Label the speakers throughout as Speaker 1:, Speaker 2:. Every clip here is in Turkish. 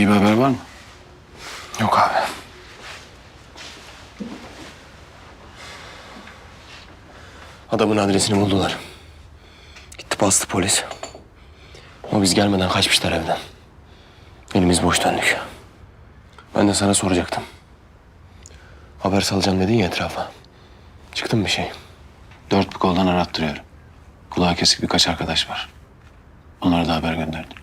Speaker 1: İyi bir haber var mı?
Speaker 2: Yok abi. Adamın adresini buldular. Gitti bastı polis. Ama biz gelmeden kaçmışlar evden. Elimiz boş döndük. Ben de sana soracaktım. Haber salacağım dedin ya etrafa. Çıktı mı bir şey?
Speaker 1: Dört bir koldan arattırıyorum. Kulağı kesik birkaç arkadaş var. Onlara da haber gönderdim.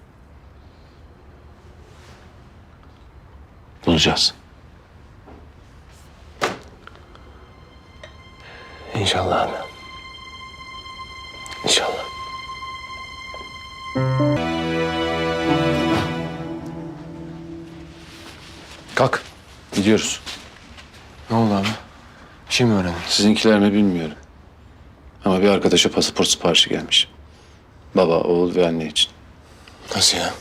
Speaker 1: Bulacağız.
Speaker 2: İnşallah abi. İnşallah.
Speaker 1: Kalk. Gidiyoruz.
Speaker 2: Ne oldu abi? Bir şey mi öğrendin?
Speaker 1: Sizinkiler mi bilmiyorum. Ama bir arkadaşa pasaport siparişi gelmiş. Baba, oğul ve anne için.
Speaker 2: Nasıl ya?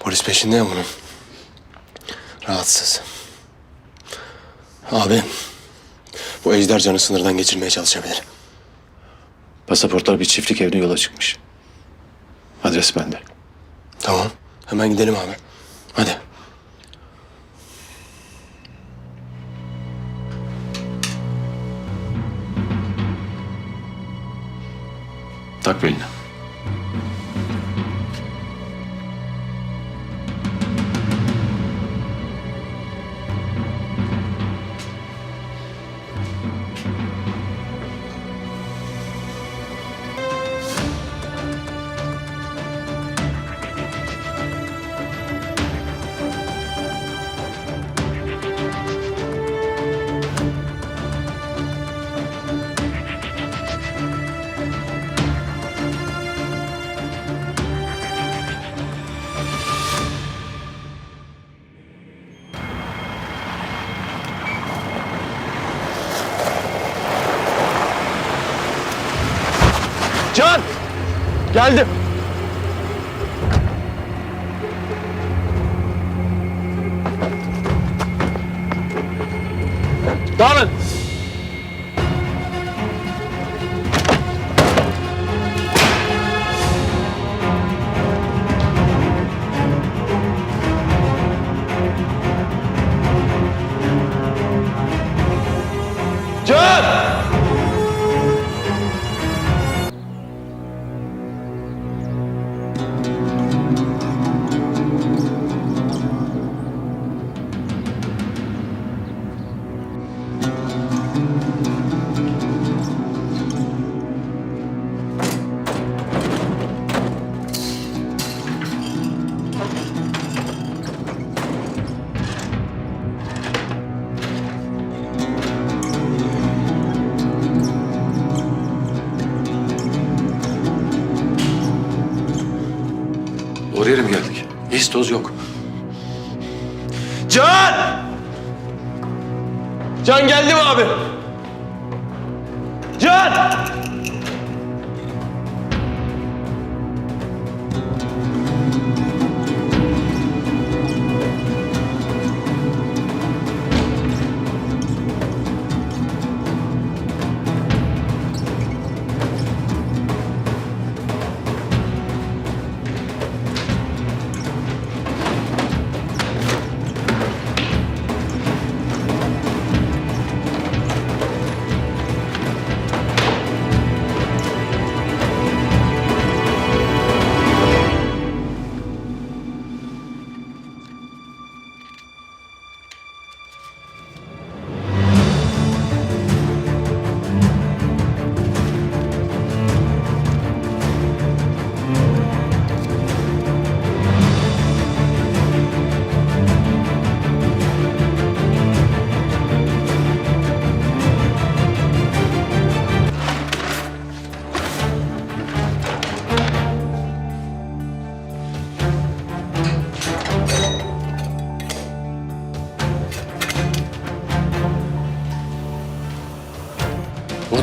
Speaker 2: Polis peşinde ya bunun. Rahatsız. Abi, bu Ejder canı sınırdan geçirmeye çalışabilir.
Speaker 1: Pasaportlar bir çiftlik evine yola çıkmış. Adres bende.
Speaker 2: Tamam, hemen gidelim abi. Hadi.
Speaker 1: Tak beline.
Speaker 2: Geldim. Dağılın.
Speaker 1: Geldik?
Speaker 2: İz toz yok.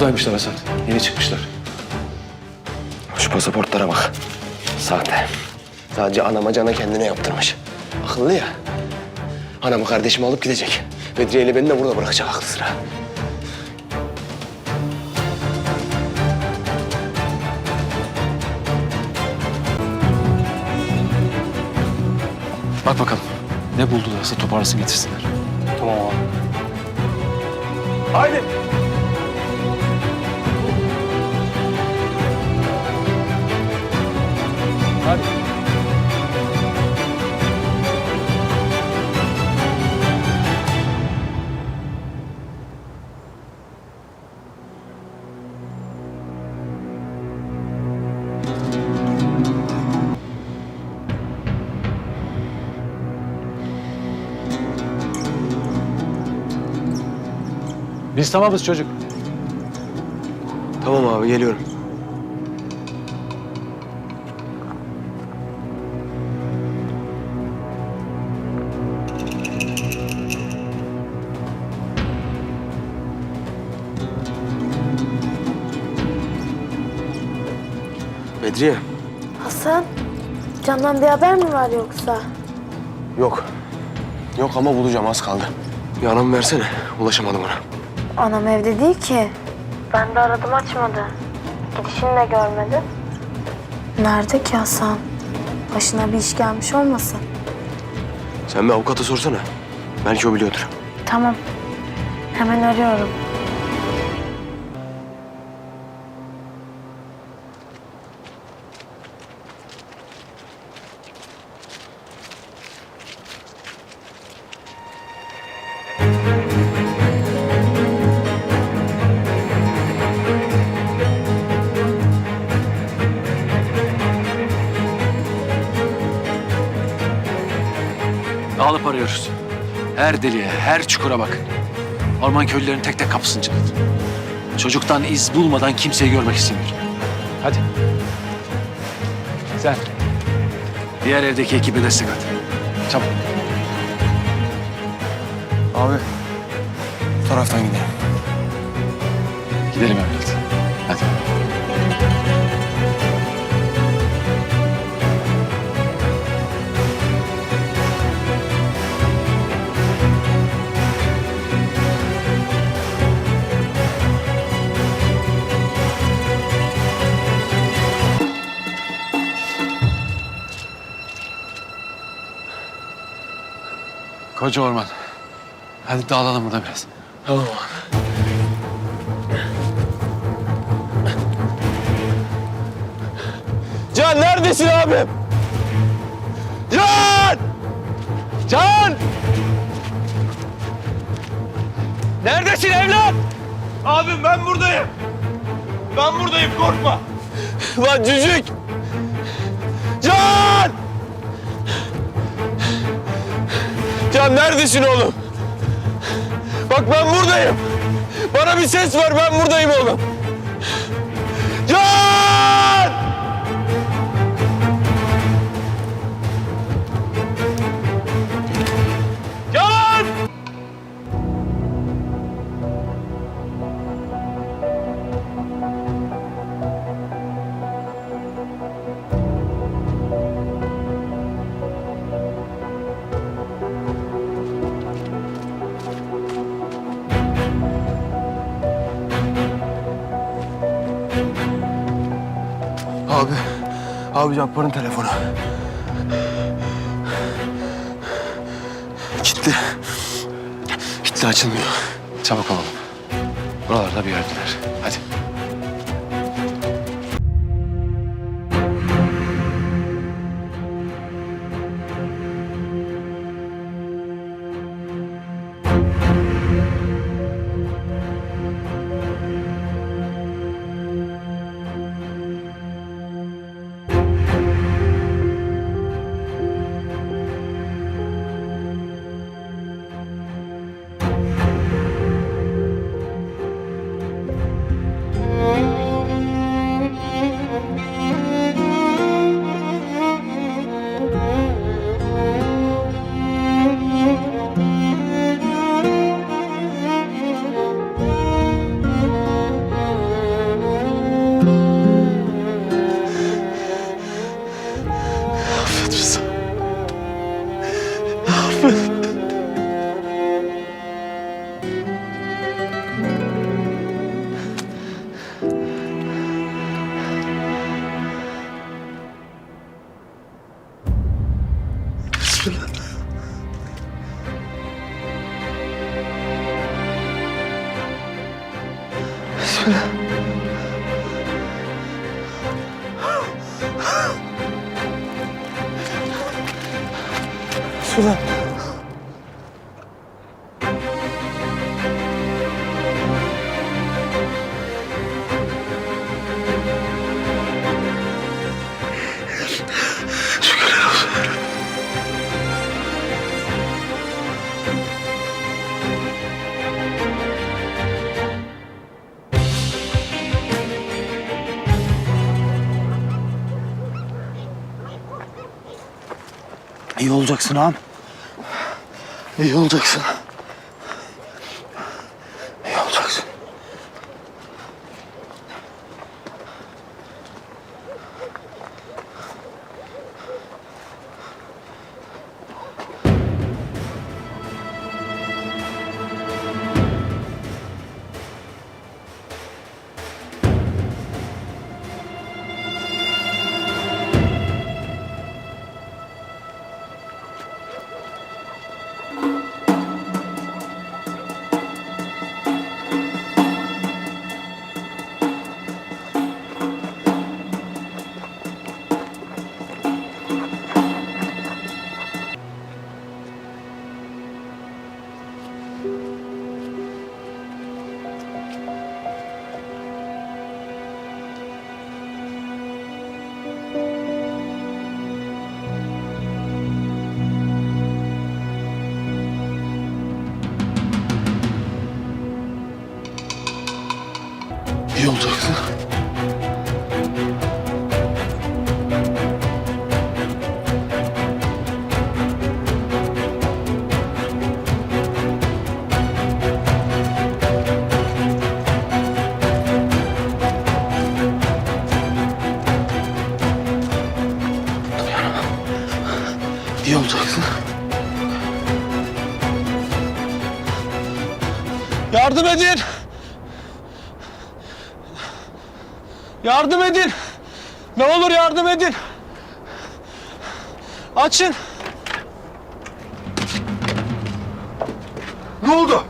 Speaker 1: Buradaymışlar Hasan. Yeni çıkmışlar.
Speaker 2: Şu pasaportlara bak. Sahte. Sadece anama cana kendine yaptırmış. Akıllı ya. Anamı kardeşimi alıp gidecek. Bedriye ile beni de burada bırakacak aklı sıra.
Speaker 1: Bak bakalım. Ne buldularsa toparlasın getirsinler.
Speaker 2: Tamam abi. Haydi.
Speaker 1: Biz tamamız çocuk.
Speaker 2: Tamam abi geliyorum. Bedriye.
Speaker 3: Hasan, Can'dan bir haber mi var yoksa?
Speaker 2: Yok. Yok ama bulacağım az kaldı. Bir anamı versene. Ulaşamadım ona.
Speaker 3: Anam evde değil ki. Ben de aradım açmadı. Gidişini de görmedim. Nerede ki Hasan? Başına bir iş gelmiş olmasın?
Speaker 2: Sen bir avukata sorsana. Belki o biliyordur.
Speaker 3: Tamam. Hemen arıyorum.
Speaker 1: Her deliğe, her çukura bak. Orman köylülerin tek tek kapısını çaldı. Çocuktan iz bulmadan kimseyi görmek istemiyorum. Hadi. Sen. Diğer evdeki ekibe destek at. Çabuk.
Speaker 2: Abi. Bu taraftan gidelim.
Speaker 1: Gidelim evlat. Hadi. Koca orman. Hadi dağılalım burada biraz.
Speaker 2: Tamam abi. Can neredesin abim? Can! Can! Neredesin evlat?
Speaker 4: Abim ben buradayım. Ben buradayım korkma.
Speaker 2: Lan cücük! Can! Can neredesin oğlum? Bak ben buradayım. Bana bir ses ver ben buradayım oğlum. Abi Cabbar'ın telefonu. Gitti. Gitti açılmıyor.
Speaker 1: Çabuk olalım. Buralarda bir yerdeler. Dur
Speaker 2: lan. Söyle. İyi olacaksın ağam. İyi olacaksın. Edin. Yardım edin. Ne olur yardım edin. Açın. Ne oldu?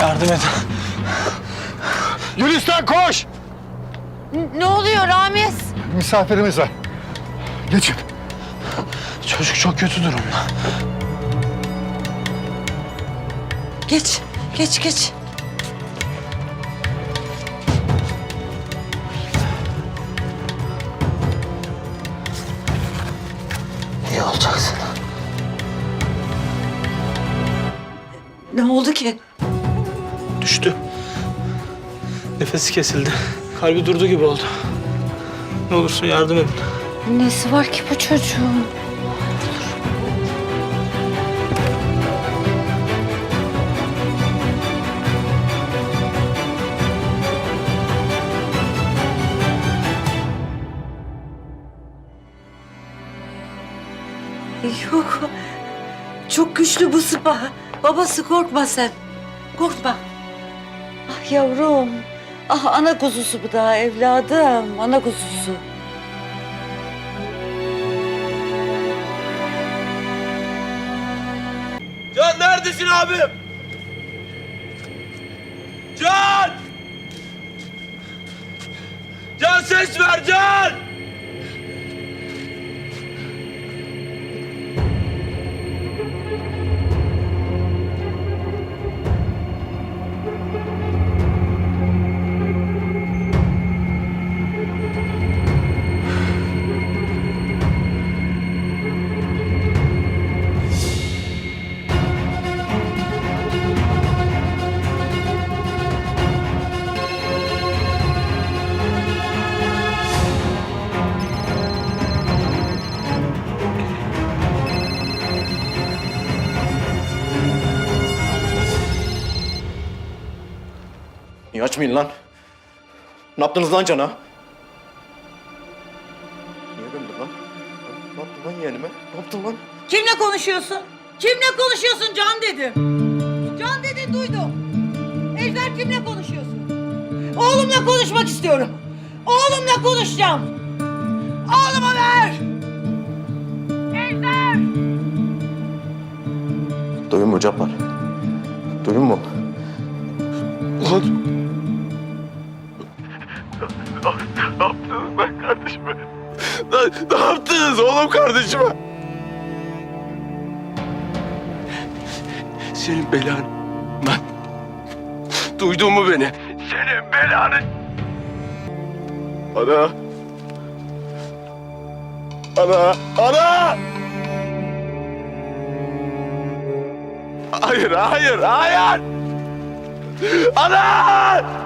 Speaker 2: Yardım edin. Gülistan koş.
Speaker 5: Ne oluyor Ramiz?
Speaker 6: Misafirimiz var. Geçin.
Speaker 2: Çocuk çok kötü durumda.
Speaker 5: Geç, geç, geç.
Speaker 2: İyi olacaksın.
Speaker 5: Ne oldu ki?
Speaker 2: Düştü. Nefesi kesildi. Kalbi durdu gibi oldu. Ne olursun yardım edin.
Speaker 5: Nesi var ki bu çocuğun? Yok. Çok güçlü bu sıpa. Babası korkma sen. Korkma. Ah yavrum. Ah ana kuzusu bu da evladım. Ana kuzusu.
Speaker 2: Can neredesin abim?
Speaker 7: Ne yaptınız lan cana? Niye gömdün lan? Ne yaptın lan yeğenime? Ne yaptın lan?
Speaker 8: Kimle konuşuyorsun? Kimle konuşuyorsun Can dedim. Can dedin duydum. Ejder kimle konuşuyorsun? Oğlumla konuşmak istiyorum. Oğlumla konuşacağım. Oğluma ver. Ejder.
Speaker 7: Duyun mu Cabbar? Duydun mu? Ulan
Speaker 2: Ne, yaptınız oğlum kardeşime?
Speaker 7: senin belan. Lan. Duydun mu beni?
Speaker 2: Senin belanı. Ana. Ana. Ana. Hayır, hayır, hayır. Ana!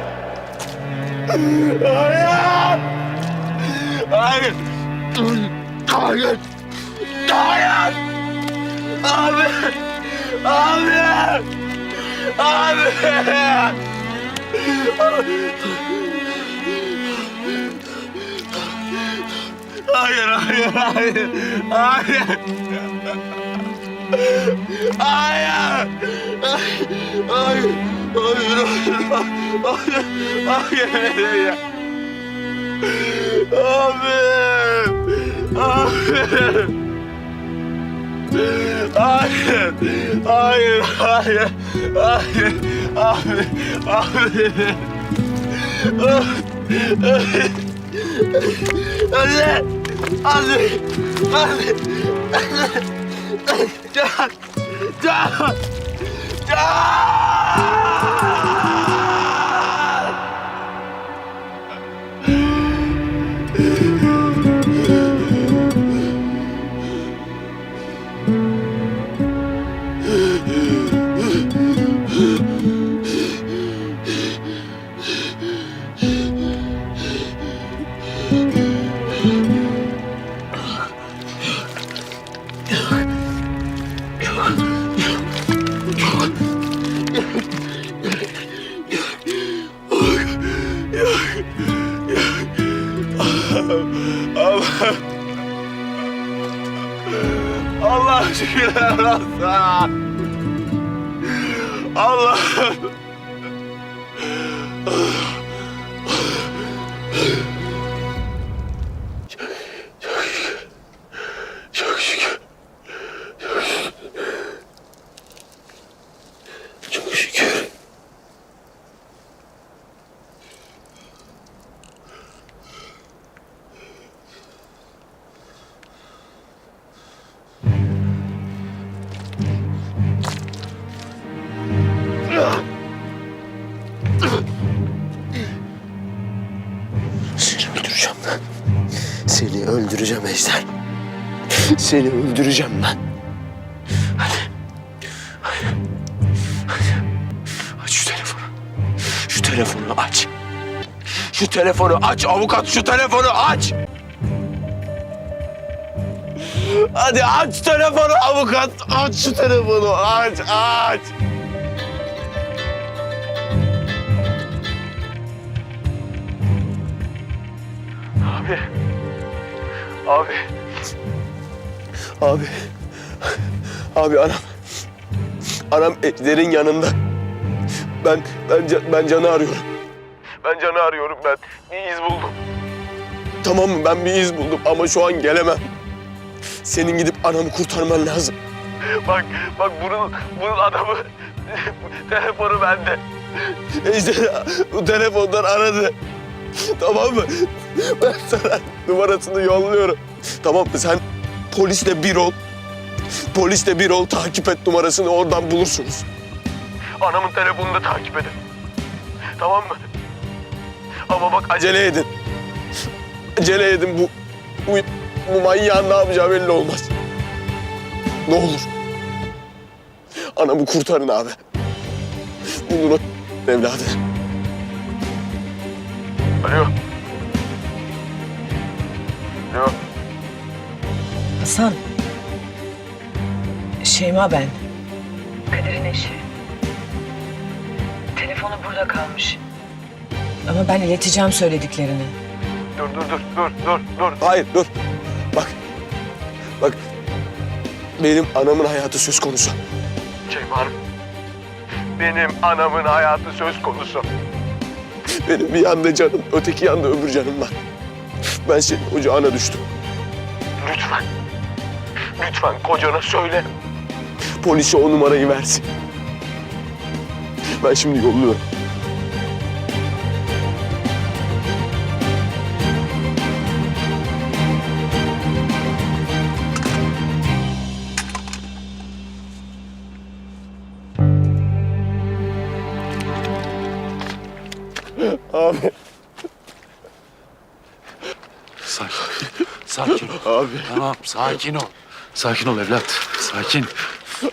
Speaker 2: Hayır. Hayır. Abi. Abi. Abi. Hayır, hayır, hayır. Hayır. Hayır. Hayır. Hayır. Hayır. Hayır. Hayır. Abi. Abi. Hayır. Hayır. Hayır. Hayır. Abi. Abi. Anne! Anne! Anne! Can! Can! Can!
Speaker 7: Yeah. Ejder. Seni öldüreceğim lan. Hadi. Hadi. Hadi. Aç şu telefonu. Şu telefonu aç. Şu telefonu aç avukat şu telefonu aç.
Speaker 2: Hadi aç telefonu avukat. Aç şu telefonu. Aç, aç. Abi. Abi.
Speaker 7: Abi. Abi anam. Anam Ejder'in yanında. Ben ben ben Can'ı arıyorum.
Speaker 2: Ben Can'ı arıyorum ben. Bir iz buldum.
Speaker 7: Tamam mı? Ben bir iz buldum ama şu an gelemem. Senin gidip anamı kurtarman lazım.
Speaker 2: Bak, bak bunun, bunun adamı telefonu bende.
Speaker 7: Ejder bu telefondan aradı. Tamam mı? Ben sana numarasını yolluyorum. Tamam mı? Sen polisle bir ol. Polisle bir ol. Takip et numarasını oradan bulursunuz.
Speaker 2: Anamın telefonunu da takip edin. Tamam mı? Ama bak acele edin. Acele edin bu, bu, bu manyağın ne yapacağı belli olmaz. Ne olur. Anamı kurtarın abi. Bulun o evladı. Alo. Alo.
Speaker 9: Hasan. Şeyma ben. Kadir'in eşi. Telefonu burada kalmış. Ama ben ileteceğim söylediklerini.
Speaker 2: Dur dur dur dur dur dur. Hayır dur. Bak. Bak. Benim anamın hayatı söz konusu. Şeyma Hanım. Benim anamın hayatı söz konusu. Benim bir yanda canım, öteki yanda öbür canım var. Ben senin ocağına düştüm. Lütfen. Lütfen kocana söyle. Polise o numarayı versin. Ben şimdi yolluyorum. Abi,
Speaker 1: Sakin. Sakin ol.
Speaker 2: abi.
Speaker 1: Tamam sakin ol. Sakin ol evlat. Sakin.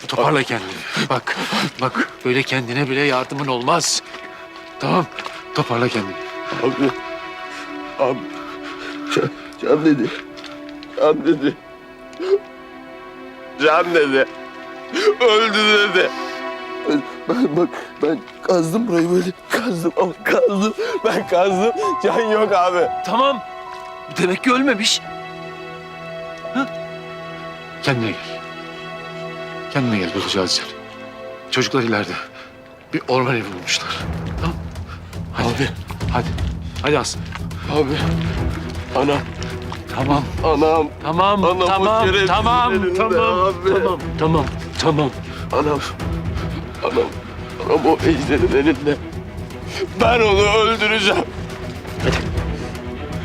Speaker 1: Toparla kendini. Bak, bak böyle kendine bile yardımın olmaz. Tamam. Toparla kendini.
Speaker 2: Abi. Abi. Can, can dedi. Can dedi. Can dedi. Öldü dedi. Ben bak ben kazdım burayı böyle kazdım ama kazdım. Ben kazdım. Can yok abi.
Speaker 1: Tamam. Demek ki ölmemiş. Ha? Kendine gel. Kendine gel bulacağız seni. Çocuklar ileride. Bir orman evi bulmuşlar. Tamam. Hadi.
Speaker 2: Abi.
Speaker 1: Hadi. Hadi Aslı.
Speaker 2: Abi. Anam.
Speaker 1: Tamam.
Speaker 2: Anam.
Speaker 1: Tamam.
Speaker 2: Anam,
Speaker 1: tamam. Tamam. Tamam.
Speaker 2: abi.
Speaker 1: Tamam. Tamam. Tamam.
Speaker 2: Anam. Anam. Anam o ejderin elinde. Ben onu öldüreceğim.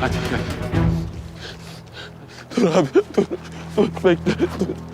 Speaker 1: Hadi gel.
Speaker 2: Dur abi dur. Dur bekle. Dur.